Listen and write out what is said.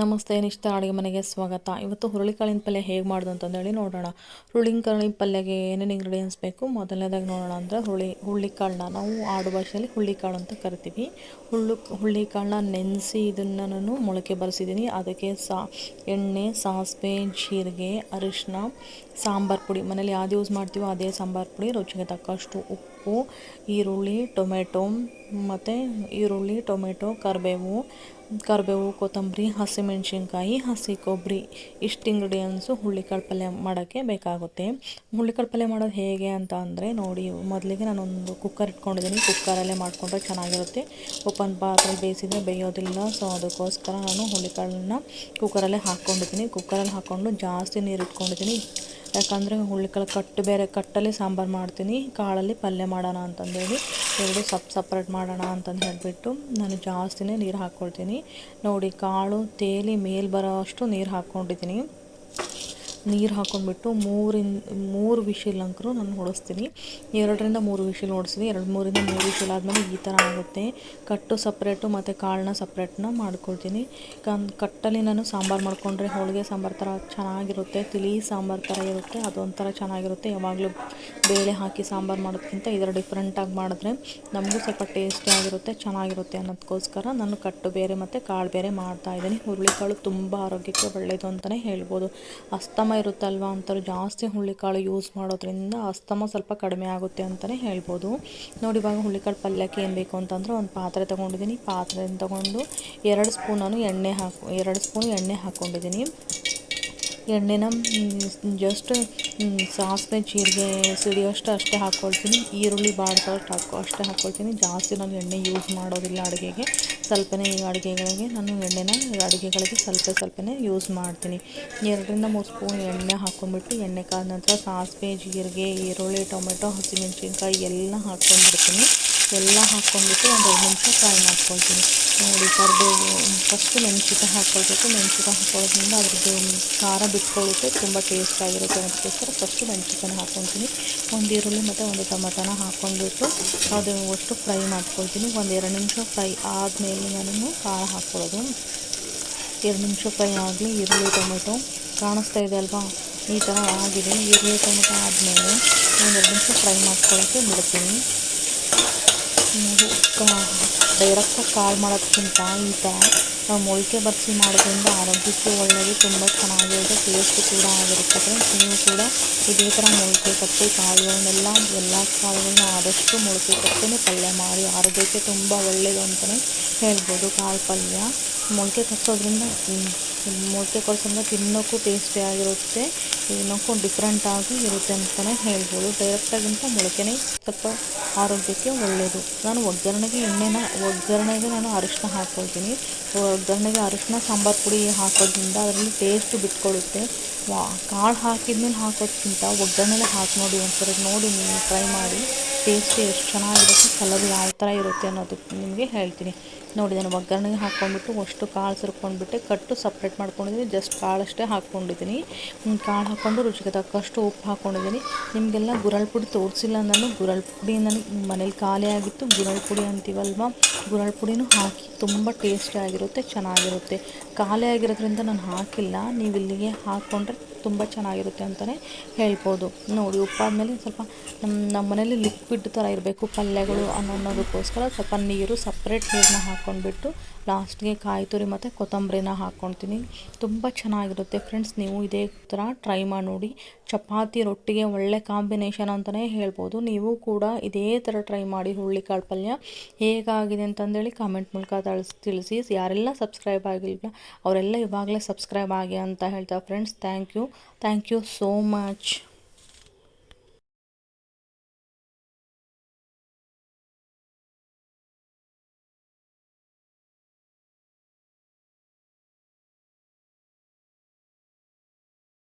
ನಮಸ್ತೆ, ನಿಷ್ಠ ಅಡುಗೆ ಮನೆಗೆ ಸ್ವಾಗತ. ಇವತ್ತು ಹುರುಳಿಕಾಳಿನ ಪಲ್ಯ ಹೇಗೆ ಮಾಡೋದು ಅಂತಂದೇಳಿ ನೋಡೋಣ. ಹುರುಳಿಕಾಳಿನ ಪಲ್ಯಗೆ ಏನೇನು ಇಂಗ್ರೀಡಿಯೆಂಟ್ಸ್ ಬೇಕು? ಮೊದಲನೇದಾಗಿ ನೋಡೋಣ ಅಂದರೆ ಹುಳಿ ಹುರುಳಿಕಾಳನ್ನ ನಾವು ಆಡು ಭಾಷೆಯಲ್ಲಿ ಹುರುಳಿಕಾಳು ಅಂತ ಕರಿತೀವಿ. ಹುಳ್ಳು ಹುರುಳಿಕಾಳನ್ನ ನೆನೆಸಿ ಇದನ್ನು ನಾನು ಮೊಳಕೆ ಬರೆಸಿದ್ದೀನಿ. ಅದಕ್ಕೆ ಸಾ, ಎಣ್ಣೆ, ಸಾಸಿವೆ, ಜೀರಿಗೆ ಅರಿಶಿನ ಸಾಂಬಾರು ಪುಡಿ. ಮನೇಲಿ ಯಾವ್ದು ಯೂಸ್ ಮಾಡ್ತೀವೋ ಅದೇ ಸಾಂಬಾರು ಪುಡಿ. ರುಚಿಗೆ ತಕ್ಕಷ್ಟು ಉಪ್ಪು, ಈರುಳ್ಳಿ, ಟೊಮೆಟೊ, ಮತ್ತು ಈರುಳ್ಳಿ, ಟೊಮೆಟೊ, ಕರಿಬೇವು ಕರಿಬೇವು, ಕೊತ್ತಂಬರಿ ಹಸಿಮೆಣ್ಸಿನ್ಕಾಯಿ ಹಸಿ ಕೊಬ್ಬರಿ ಇಷ್ಟು ಇಂಗ್ರೀಡಿಯೆಂಟ್ಸು ಹುಳ್ಳಿಕಾಳು ಪಲ್ಯ ಮಾಡೋಕ್ಕೆ ಬೇಕಾಗುತ್ತೆ. ಹುಳ್ಳಿಕಾಳು ಪಲ್ಯ ಮಾಡೋದು ಹೇಗೆ ಅಂತ ಅಂದರೆ ನೋಡಿ, ಮೊದಲಿಗೆ ನಾನೊಂದು ಕುಕ್ಕರ್ ಇಟ್ಕೊಂಡಿದ್ದೀನಿ. ಕುಕ್ಕರಲ್ಲೇ ಮಾಡಿಕೊಂಡ್ರೆ ಚೆನ್ನಾಗಿರುತ್ತೆ. ಓಪನ್ ಪಾತ್ರೆ ಬೇಯಿಸಿದರೆ ಬೇಯೋದಿಲ್ಲ. ಸೊ ಅದಕ್ಕೋಸ್ಕರ ನಾನು ಹುಳ್ಳಿಕಾಳನ್ನ ಕುಕ್ಕರಲ್ಲೇ ಹಾಕ್ಕೊಂಡಿದ್ದೀನಿ. ಕುಕ್ಕರಲ್ಲಿ ಹಾಕ್ಕೊಂಡು ಜಾಸ್ತಿ ನೀರು ಇಟ್ಕೊಂಡಿದ್ದೀನಿ. ಯಾಕಂದರೆ ಹುಳ್ಳಿಕಾಳು ಕಟ್ಟು ಬೇರೆ ಕಟ್ಟಲ್ಲಿ ಸಾಂಬಾರು ಮಾಡ್ತೀನಿ. ಕಾಳಲ್ಲಿ ಪಲ್ಯ ಮಾಡೋಣ ಅಂತಂದೇಳಿ. ಎರಡು ಸಪ್ ಸಪ್ರೇಟ್ ಮಾಡೋಣ ಅಂತಂದು ಹೇಳಿಬಿಟ್ಟು ನಾನು ಜಾಸ್ತಿನೇ ನೀರು ಹಾಕ್ಕೊಳ್ತೀನಿ. ನೋಡಿ ಕಾಳು, ತೇಲಿ, ಮೇಲೆ ಬರೋ ಅಷ್ಟು ನೀರು ಹಾಕ್ಕೊಂಡಿದ್ದೀನಿ. ನೀರು ಹಾಕೊಂಡ್ಬಿಟ್ಟು ಮೂರಿಂದ, ಮೂರು ವಿಶಿಲ್ ಅಂಕರು ನಾನು ಹೊಡೆಸ್ತೀನಿ. ಎರಡರಿಂದ ಮೂರು ವಿಶಿಲ್ ಹೊಡೆಸ್ತೀನಿ. ಎರಡು, ಮೂರಿಂದ ಮೂರು ವಿಶಿಲ್ ಆದಮೇಲೆ ಈ ಥರ ಆಗುತ್ತೆ. ಕಟ್ಟು ಸಪ್ರೇಟು ಮತ್ತು ಕಾಳನ್ನ ಸಪ್ರೇಟ್ನ ಮಾಡ್ಕೊಳ್ತೀನಿ. ಕನ್, ಕಟ್ಟಲ್ಲಿ ನಾನು ಸಾಂಬಾರು ಮಾಡಿಕೊಂಡ್ರೆ ಹೋಳಿಗೆ ಸಾಂಬಾರು ಥರ ಚೆನ್ನಾಗಿರುತ್ತೆ. ತಿಳಿ ಸಾಂಬಾರು ಥರ ಇರುತ್ತೆ. ಅದೊಂಥರ ಚೆನ್ನಾಗಿರುತ್ತೆ. ಯಾವಾಗಲೂ ಬೇಳೆ ಹಾಕಿ ಸಾಂಬಾರು ಮಾಡೋದಕ್ಕಿಂತ ಇದರ ಡಿಫ್ರೆಂಟಾಗಿ ಮಾಡಿದ್ರೆ ನಮಗೂ ಸ್ವಲ್ಪ ಟೇಸ್ಟಿಯಾಗಿರುತ್ತೆ ಚೆನ್ನಾಗಿರುತ್ತೆ ಅನ್ನೋದಕ್ಕೋಸ್ಕರ ನಾನು ಕಟ್ಟು ಬೇರೆ ಮತ್ತು ಕಾಳು ಬೇರೆ ಮಾಡ್ತಾಯಿದ್ದೀನಿ ಹುರುಳಿಕಾಳು ತುಂಬ ಆರೋಗ್ಯಕ್ಕೆ ಒಳ್ಳೆಯದು ಅಂತಲೇ ಹೇಳ್ಬೋದು. ಅಸ್ತಮ ಇರುತ್ತಲ್ವ ಅಂತಾರೆ ಜಾಸ್ತಿ ಹುಳ್ಳಿಕಾಳು ಯೂಸ್ ಮಾಡೋದ್ರಿಂದ ಅಸ್ತಮ ಸ್ವಲ್ಪ ಕಡಿಮೆ ಆಗುತ್ತೆ ಅಂತಲೇ ಹೇಳ್ಬೋದು. ನೋಡಿ ಇವಾಗ ಹುಳ್ಳಿಕಾಳು ಪಲ್ಯಕ್ಕೆ ಏನು ಬೇಕು ಅಂತಂದ್ರೆ ಒಂದು ಪಾತ್ರೆ ತೊಗೊಂಡಿದ್ದೀನಿ. ಪಾತ್ರೆ ತೊಗೊಂಡು ಎರಡು ಸ್ಪೂನ್ ನಾನು ಎಣ್ಣೆ ಹಾಕು, ಎರಡು ಸ್ಪೂನ್ ಎಣ್ಣೆ ಹಾಕ್ಕೊಂಡಿದ್ದೀನಿ ಎಣ್ಣೆನ ಜಸ್ಟ್ ಸಾಸಿವೆ, ಜೀರಿಗೆ ಸಿಡಿಯೋಷ್ಟು ಅಷ್ಟೇ ಹಾಕ್ಕೊಳ್ತೀನಿ ಈರುಳ್ಳಿ ಬಾಡಿಸೋಷ್ಟು ಹಾಕೋ, ಅಷ್ಟೇ ಹಾಕ್ಕೊಳ್ತೀನಿ ಜಾಸ್ತಿ ನಾನು ಎಣ್ಣೆ ಯೂಸ್ ಮಾಡೋದಿಲ್ಲ ಅಡುಗೆಗೆ. ಸ್ವಲ್ಪನೇ ಈ ಅಡುಗೆಗಳಿಗೆ ನಾನು ಎಣ್ಣೆನ ಅಡುಗೆಗಳಿಗೆ ಸ್ವಲ್ಪ ಸ್ವಲ್ಪನೇ ಯೂಸ್ ಮಾಡ್ತೀನಿ. ಎರಡರಿಂದ ಮೂರು ಸ್ಪೂನ್ ಎಣ್ಣೆ ಹಾಕ್ಕೊಂಡ್ಬಿಟ್ಟು ಎಣ್ಣೆ ಕಾದ ನಂತರ ಸಾಸಿವೆ, ಜೀರಿಗೆ, ಈರುಳ್ಳಿ, ಟೊಮೆಟೊ, ಹಸಿಮೆಣ್ಸಿನ್ಕಾಯಿ ಎಲ್ಲ ಹಾಕ್ಕೊಂಡ್ಬಿಡ್ತೀನಿ ಎಲ್ಲ ಹಾಕ್ಕೊಂಡ್ಬಿಟ್ಟು ಒಂದು ಎರಡು ನಿಮಿಷ ಫ್ರೈ ಮಾಡ್ಕೊಳ್ತೀನಿ. ನೋಡಿ ಕರಿಬೇವು ಫಸ್ಟು ಮೆಣಸಿಕಾಯಿ ಹಾಕ್ಕೊಳ್ಬೇಕು. ಮೆಣಸಿಕಾಯಿ ಹಾಕ್ಕೊಳ್ಳೋದ್ರಿಂದ ಅದ್ರದ್ದು ಖಾರ ಬಿಟ್ಕೊಳ್ಳುತ್ತೆ, ತುಂಬ ಟೇಸ್ಟಾಗಿರುತ್ತೆ ಅದಕ್ಕೋಸ್ಕರ ಫಸ್ಟು ಮೆಣಸಿಕಾಯಿ ಹಾಕ್ಕೊಳ್ತೀನಿ. ಒಂದು ಈರುಳ್ಳಿ ಮತ್ತು ಒಂದು ಟೊಮೆಟೊನ ಹಾಕ್ಕೊಂಡ್ಬಿಟ್ಟು ಅದು ಅಷ್ಟು ಫ್ರೈ ಮಾಡ್ಕೊಳ್ತೀನಿ. ಒಂದು ಎರಡು ನಿಮಿಷ ಫ್ರೈ ಆದಮೇಲೆ ನಾನು ಖಾರ ಹಾಕ್ಕೊಳ್ಳೋದು. ಎರಡು ನಿಮಿಷ ಫ್ರೈ ಆಗಲಿ. ಈರುಳ್ಳಿ, ಟೊಮೆಟೊ ಕಾಣಿಸ್ತಾ ಇದೆ ಅಲ್ವಾ? ಈ ಥರ ಆಗಿದೆ. ಈರುಳ್ಳಿ, ಟೊಮೆಟೊ ಆದಮೇಲೆ ಒಂದೆರಡು ನಿಮಿಷ ಫ್ರೈ ಮಾಡ್ಕೊಳ್ಳೋಕ್ಕೆ ಬಿಡ್ತೀನಿ. ಡೈರೆಕ್ಟಾಗಿ ಕಾಳು ಮಾಡೋದಕ್ಕಿಂತ ಈ ಥರ ನಾವು ಮೊಳಕೆ ಬರ್ಸಿ ಮಾಡೋದ್ರಿಂದ ಆರೋಗ್ಯಕ್ಕೆ ಒಳ್ಳೆಯದು ತುಂಬ ಚೆನ್ನಾಗಿರುತ್ತೆ ಟೇಸ್ಟ್ ಕೂಡ ಆಗಿರುತ್ತೆ ನೀವು ಕೂಡ ಇದೇ ಥರ ಮೊಳಕೆ ಕಟ್ಟಿ ಕಾಳುಗಳನ್ನೆಲ್ಲ, ಎಲ್ಲ ಕಾಳುಗಳನ್ನ ಆದಷ್ಟು ಮೊಳಕೆ ಕಟ್ಟಿನೇ ಪಲ್ಯ ಮಾಡಿ ಆರೋಗ್ಯಕ್ಕೆ ತುಂಬ ಒಳ್ಳೆಯದು ಅಂತಲೇ ಹೇಳ್ಬೋದು ಕಾಳು ಪಲ್ಯ. ಮೊಳಕೆ ಕಟ್ಟೋದ್ರಿಂದ ಮೊಳಕೆ ಕಳ್ಸೋದ್ರಿಂದ ತಿನ್ನೋಕ್ಕೂ ಟೇಸ್ಟಿಯಾಗಿರುತ್ತೆ ತಿನ್ನೋಕ್ಕೂ ಡಿಫ್ರೆಂಟಾಗಿ ಇರುತ್ತೆ ಅಂತಲೇ ಹೇಳ್ಬೋದು. ಡೈರೆಕ್ಟಾಗಿಂತ ಮೊಳಕೆನೇ ಸ್ವಲ್ಪ ಆರೋಗ್ಯಕ್ಕೆ ಒಳ್ಳೆಯದು ನಾನು ಒಗ್ಗರಣೆಗೆ ಎಣ್ಣೆನ, ಒಗ್ಗರಣೆಗೆ ನಾನು ಅರಿಶಿನ ಹಾಕ್ಕೊಳ್ತೀನಿ ಒಗ್ಗರಣೆಗೆ ಅರಿಶಿನ ಸಾಂಬಾರು ಪುಡಿ ಹಾಕೋದ್ರಿಂದ ಅದರಲ್ಲಿ ಟೇಸ್ಟ್ ಬಿಟ್ಕೊಳ್ಳುತ್ತೆ ಕಾಳು ಹಾಕಿದ್ಮೇಲೆ ಹಾಕೋದ್ಕಿಂತ ಒಗ್ಗರಣೆಲೆ ಹಾಕಿ ನೋಡಿ ಒಂದ್ಸರಿ, ನೋಡಿ ನೀವು ಟ್ರೈ ಮಾಡಿ. ಟೇಸ್ಟ್ ಎಷ್ಟು ಚೆನ್ನಾಗಿರುತ್ತೆ ಕಲರ್ ಯಾವ ಥರ ಇರುತ್ತೆ ಅನ್ನೋದು ನಿಮಗೆ ಹೇಳ್ತೀನಿ. ನೋಡಿ, ನಾನು ಒಗ್ಗರಣೆಗೆ ಹಾಕ್ಕೊಂಡ್ಬಿಟ್ಟು ಅಷ್ಟು ಕಾಳು ಸುರ್ಕೊಂಡ್ಬಿಟ್ಟೆ, ಕಟ್ಟು ಸಪ್ರೇಟ್ ಮಾಡ್ಕೊಂಡಿದ್ದೀನಿ ಜಸ್ಟ್ ಕಾಳಷ್ಟೇ ಹಾಕ್ಕೊಂಡಿದ್ದೀನಿ. ಕಾಳು ಹಾಕ್ಕೊಂಡು ರುಚಿಗೆ ತಕ್ಕಷ್ಟು ಉಪ್ಪು ಹಾಕ್ಕೊಂಡಿದ್ದೀನಿ. ನಿಮಗೆಲ್ಲ ಗುರಳ್ ಪುಡಿ ತೋರಿಸಿಲ್ಲ ನಾನು ಗುರಳ್ ಪುಡಿ ನನಗೆ ಮನೇಲಿ ಖಾಲಿ ಆಗಿತ್ತು, ಗುರಳ್ ಪುಡಿ ಅಂತೀವಲ್ವ, ಗುರಳ್ ಪುಡಿನೂ ಹಾಕಿ ತುಂಬ ಟೇಸ್ಟಿಯಾಗಿರುತ್ತೆ ಚೆನ್ನಾಗಿರುತ್ತೆ. ಖಾಲಿ ಆಗಿರೋದ್ರಿಂದ ನಾನು ಹಾಕಿಲ್ಲ. ನೀವು ಇಲ್ಲಿಗೆ ಹಾಕ್ಕೊಂಡ್ರೆ ತುಂಬ ಚೆನ್ನಾಗಿರುತ್ತೆ ಅಂತಲೇ ಹೇಳ್ಬೋದು. ನೋಡಿ ಉಪ್ಪಾದಮೇಲೆ ಸ್ವಲ್ಪ ನಮ್ಮ ನಮ್ಮ ಮನೇಲಿ ಲಿಕ್ವಿಡ್ ಥರ ಇರಬೇಕು, ಪಲ್ಯಗಳು ಅನ್ನೋ ಅನ್ನೋದಕ್ಕೋಸ್ಕರ ಸ್ವಲ್ಪ ನೀರು ಸಪ್ರೇಟ್ ನೀರನ್ನ ಹಾಕ್ಕೊಂಡ್ಬಿಟ್ಟು ಲಾಸ್ಟ್ಗೆ ಕಾಯಿ ತುರಿ ಮತ್ತು ಕೊತ್ತಂಬರಿನ ಹಾಕ್ಕೊಳ್ತೀನಿ. ತುಂಬ ಚೆನ್ನಾಗಿರುತ್ತೆ ಫ್ರೆಂಡ್ಸ್, ನೀವು ಇದೇ ಥರ ಟ್ರೈ ಮಾಡಿ ನೋಡಿ. ಚಪಾತಿ ರೊಟ್ಟಿಗೆ ಒಳ್ಳೆ ಕಾಂಬಿನೇಷನ್ ಅಂತಲೇ ಹೇಳ್ಬೋದು. ನೀವು ಕೂಡ ಇದೇ ಥರ ಟ್ರೈ ಮಾಡಿ ಹುರುಳಿಕಾಳು ಪಲ್ಯ. ಹೇಗಾಗಿದೆ ಅಂತಂದೇಳಿ ಕಾಮೆಂಟ್ ಮೂಲಕ ತಳಿಸಿ, ತಿಳಿಸಿ. ಯಾರೆಲ್ಲ ಸಬ್ಸ್ಕ್ರೈಬ್ ಆಗಿಲ್ಲ ಅವರೆಲ್ಲ ಇವಾಗಲೇ ಸಬ್ಸ್ಕ್ರೈಬ್ ಆಗಿ ಅಂತ ಹೇಳ್ತಾರೆ friends thank you thank you so much